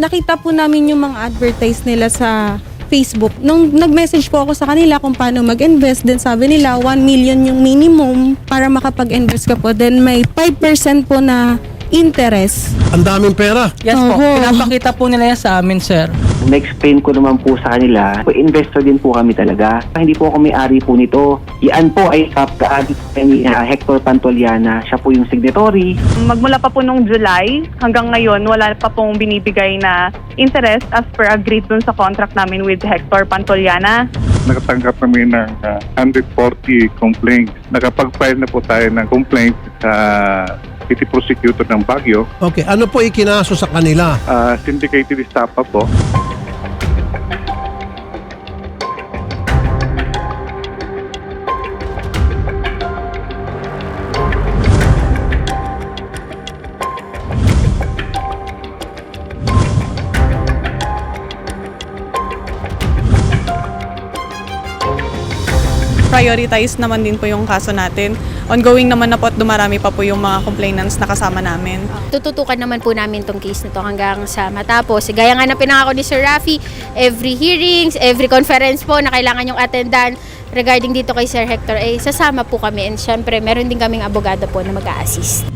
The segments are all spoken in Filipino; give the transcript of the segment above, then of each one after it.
nakita po namin yung mga advertise nila sa Facebook. Nung nag-message po ako sa kanila kung paano mag-invest, then sabi nila 1 million yung minimum para makapag-invest ka po. Then may 5% po na interest. Ang daming pera. Yes po, Oho. pinapakita po nila yan sa amin, sir. Na-explain ko naman po sa kanila, po, investor din po kami talaga. Hindi po ako may-ari po nito. Yan po ay kapkaad ni uh, Hector Pantoliana. Siya po yung signatory. Magmula pa po nung July hanggang ngayon, wala pa pong binibigay na interest as per agreed dun sa contract namin with Hector Pantoliana. nakatanggap kami ng ah, 140 complaints. Nakapag-file na po tayo ng complaint sa City Prosecutor ng Baguio. Okay, ano po ikinaso sa kanila? Ah, syndicated estafa po. Prioritize naman din po yung kaso natin. Ongoing naman na po at dumarami pa po yung mga complainants na kasama namin. Tututukan naman po namin tong case na to hanggang sa matapos. Gaya nga na pinangako ni Sir Rafi, every hearings, every conference po na kailangan yung attendan regarding dito kay Sir Hector, eh, sasama po kami. And syempre, meron din kaming abogado po na mag-a-assist.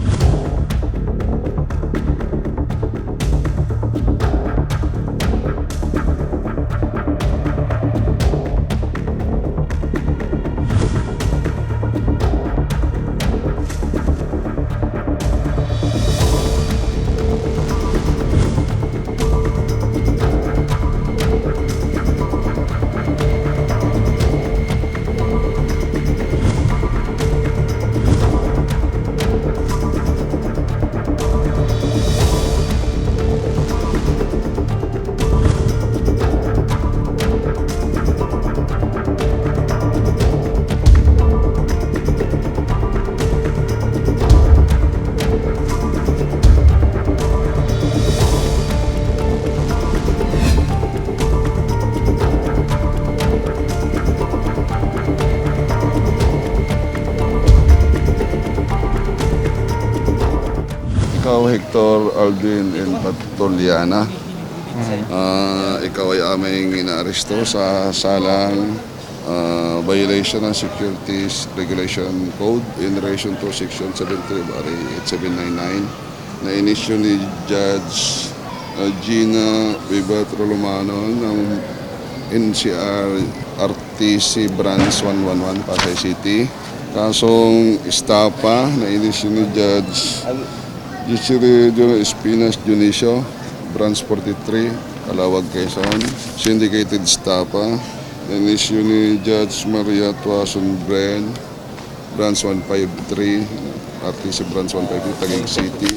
Aldwin and Patoliana. Ah, ikaw ay aming inaaresto sa salang ah, violation ng Securities Regulation Code in relation to Section 73 Bari 8799 na inisyo ni Judge ah, Gina Vivat Rolomano ng NCR RTC Branch 111 Pasay City. Kasong estapa na inisyo ni Judge Yusiri Espinas Dionisio, Branch 43, Calawag, Quezon. Syndicated Stapa, then issue ni Judge Maria Tuason Bren, Branch 153, RTC Branch 153, Taguig City.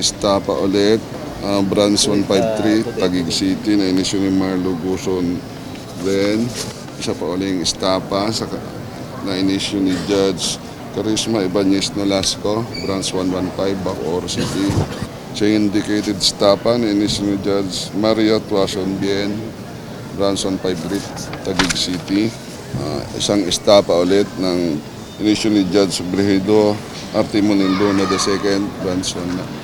Stapa ulit, ah, Branch 153, Taguig City, na inisyo ni Marlo Guson Bren. Isa pa uling Stapa sa na inisyo ni Judge Charisma Ibanez Nolasco, Branch 115, Bacoor City. Syndicated Stapa na inisyo ni Judge Maria Tuason Bien, Branch 153, Taguig City. Ah, isang estapa ulit ng ni Judge Brigido Artimonindo na the second, Branch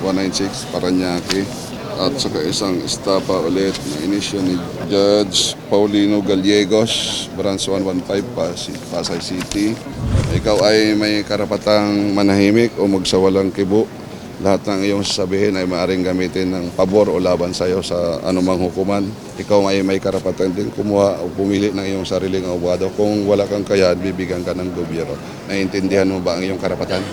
196, Paranaque. At saka isang estapa ulit na inisyo ni Judge Paulino Gallegos, Branch 115, Pasay, Pasay City. Ikaw ay may karapatang manahimik o magsawalang kibo. Lahat ng iyong sasabihin ay maaaring gamitin ng pabor o laban sa iyo sa anumang hukuman. Ikaw ay may karapatan din kumuha o pumili ng iyong sariling abogado. Kung wala kang kaya, bibigyan ka ng gobyerno. Naiintindihan mo ba ang iyong karapatan?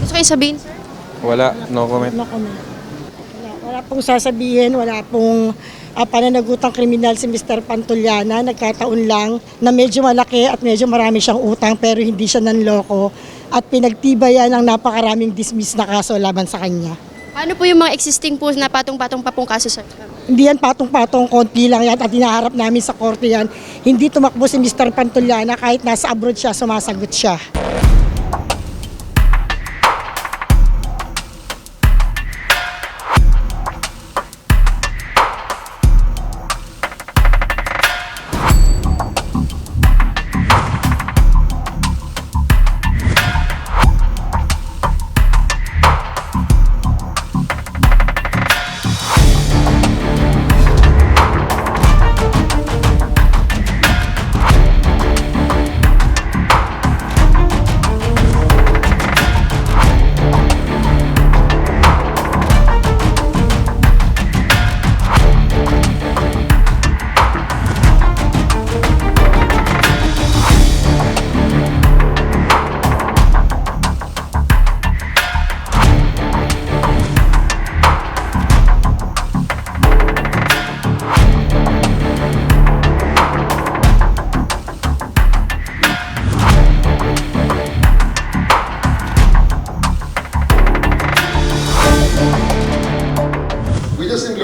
Gusto kayo sabihin, sir? Wala, no comment. No comment. Wala, pong sasabihin, wala pong uh, pananagutang kriminal si Mr. Pantuliana. Nagkataon lang na medyo malaki at medyo marami siyang utang pero hindi siya nanloko. At pinagtibayan ang napakaraming dismiss na kaso laban sa kanya. Paano po yung mga existing po na patong-patong pa pong kaso, sir? Hindi yan patong-patong, konti lang yan at hinaharap namin sa korte yan. Hindi tumakbo si Mr. Pantuliana kahit nasa abroad siya, sumasagot siya.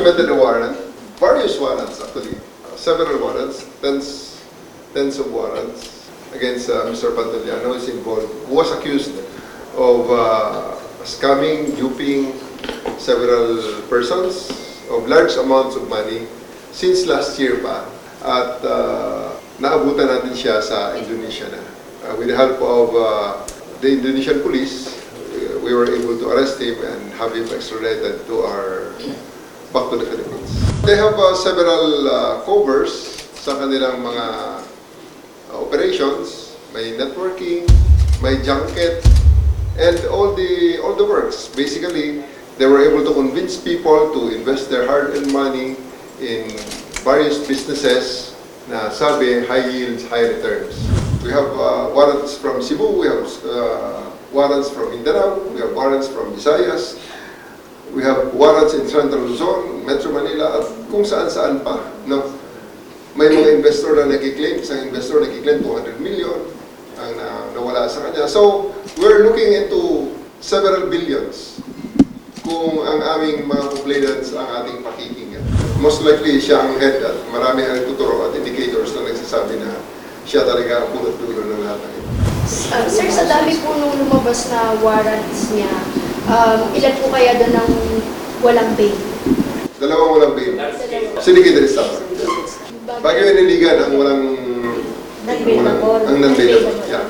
A warrant, various warrants actually, uh, several warrants, tens, tens of warrants against uh, Mr. Pantoliano is involved, who was accused of uh, scamming, duping several persons of large amounts of money since last year pa. At uh, naabutan natin siya sa Indonesia na. Uh, with the help of uh, the Indonesian police, uh, we were able to arrest him and have him extradited to our back to the Philippines. They have uh, several uh, covers sa kanilang mga uh, operations, may networking, may junket, and all the all the works. Basically, they were able to convince people to invest their hard-earned money in various businesses na sabi high yields, high returns. We have uh, warrants from Cebu, we have uh, warrants from Mindanao, we have warrants from Visayas, we have warrants in Central Luzon, Metro Manila, at kung saan-saan pa. No? May mga investor na nag-claim, isang investor nag-claim 200 million ang na, nawala sa kanya. So, we're looking into several billions kung ang aming mga complainants ang ating pakikinggan. Most likely, siya ang head at marami ang tuturo at indicators na nagsasabi na siya talaga ang punot dulo ng lahat ng ito. Uh, sir, sa dami po nung lumabas na warrants niya, um, ilan po kaya doon ang walang bail? Dalawang walang bail. Syndicated staff. Bago yung niligan ang walang walang ang non-bailable. Yeah.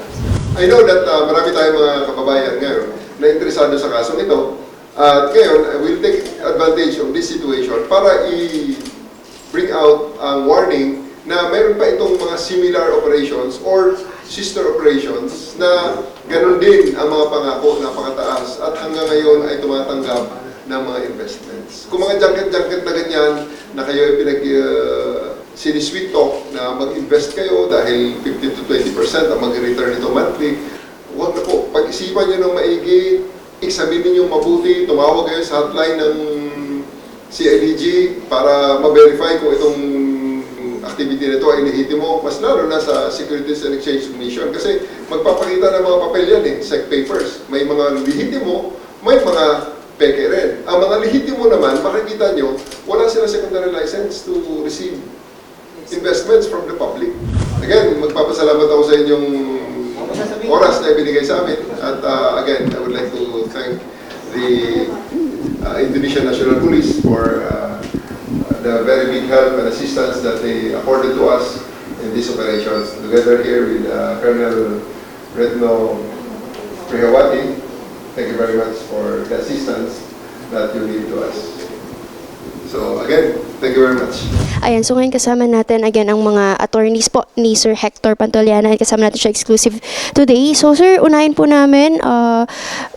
I know that uh, marami tayong mga kababayan ngayon na interesado sa kasong ito. At ngayon, I will take advantage of this situation para i-bring out ang warning na mayroon pa itong mga similar operations or sister operations na ganun din ang mga pangako na pakataas at hanggang ngayon ay tumatanggap ng mga investments. Kung mga junket-junket na ganyan na kayo ay pinag uh, sinisweet talk na mag-invest kayo dahil 15 to 20% ang mag-return nito monthly, huwag na po. Pag-isipan nyo ng maigi, examine niyo mabuti, tumawag kayo sa hotline ng CIDG para ma-verify kung itong activity nito ay lehitimo, mas lalo na sa Securities and Exchange Commission kasi magpapakita ng mga papel yan eh, SEC papers. May mga lehitimo, may mga peke rin. Ang mga lehitimo naman, makikita nyo, wala sila secondary license to receive investments from the public. Again, magpapasalamat ako sa inyong oras na ibinigay sa amin. At uh, again, I would like to thank the uh, Indonesian National Police for uh, the very big help and assistance that they afforded to us in these operations. Together here with uh, Colonel Retno Prihawati, thank you very much for the assistance that you give to us. So again, thank you very much. Ayan, so ngayon kasama natin again ang mga attorneys po ni Sir Hector Pantoliana. Kasama natin siya exclusive today. So sir, unahin po namin, uh,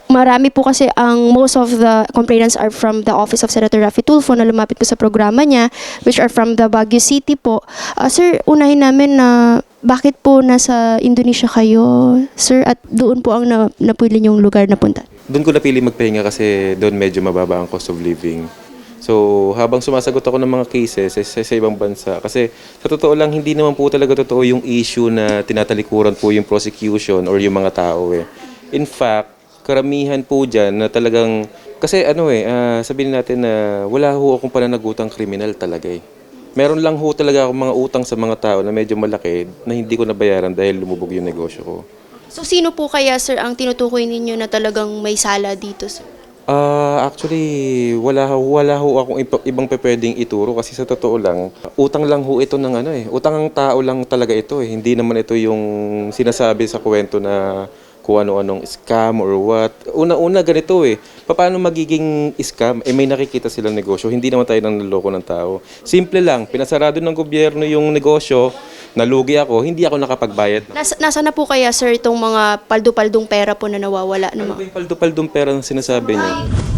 marami po kasi ang most of the complainants are from the office of Senator Raffy Tulfo na lumapit po sa programa niya, which are from the Baguio City po. Uh, sir, unahin namin na bakit po nasa Indonesia kayo, sir, at doon po ang na, napili niyong lugar na punta? Doon ko napili magpahinga kasi doon medyo mababa ang cost of living. So, habang sumasagot ako ng mga cases sa, sa, sa ibang bansa, kasi sa totoo lang, hindi naman po talaga totoo yung issue na tinatalikuran po yung prosecution or yung mga tao eh. In fact, karamihan po dyan na talagang, kasi ano eh, ah, sabihin natin na wala ho akong pananagutang kriminal talaga eh. Meron lang ho talaga akong mga utang sa mga tao na medyo malaki na hindi ko nabayaran dahil lumubog yung negosyo ko. So sino po kaya, sir, ang tinutukoy ninyo na talagang may sala dito, sir? Ah, actually, wala wala ho akong iba- ibang pwedeng ituro kasi sa totoo lang, utang lang ho ito ng ano eh. Utang ng tao lang talaga ito eh. Hindi naman ito yung sinasabi sa kwento na kung ano-anong scam or what. Una-una ganito eh. Paano magiging scam? Eh may nakikita silang negosyo. Hindi naman tayo nang naloko ng tao. Simple lang, pinasarado ng gobyerno yung negosyo, nalugi ako, hindi ako nakapagbayad. Nas, nasa na po kaya, sir, itong mga paldo-paldong pera po na nawawala? Ano Ano ba yung paldo-paldong pera na sinasabi niya?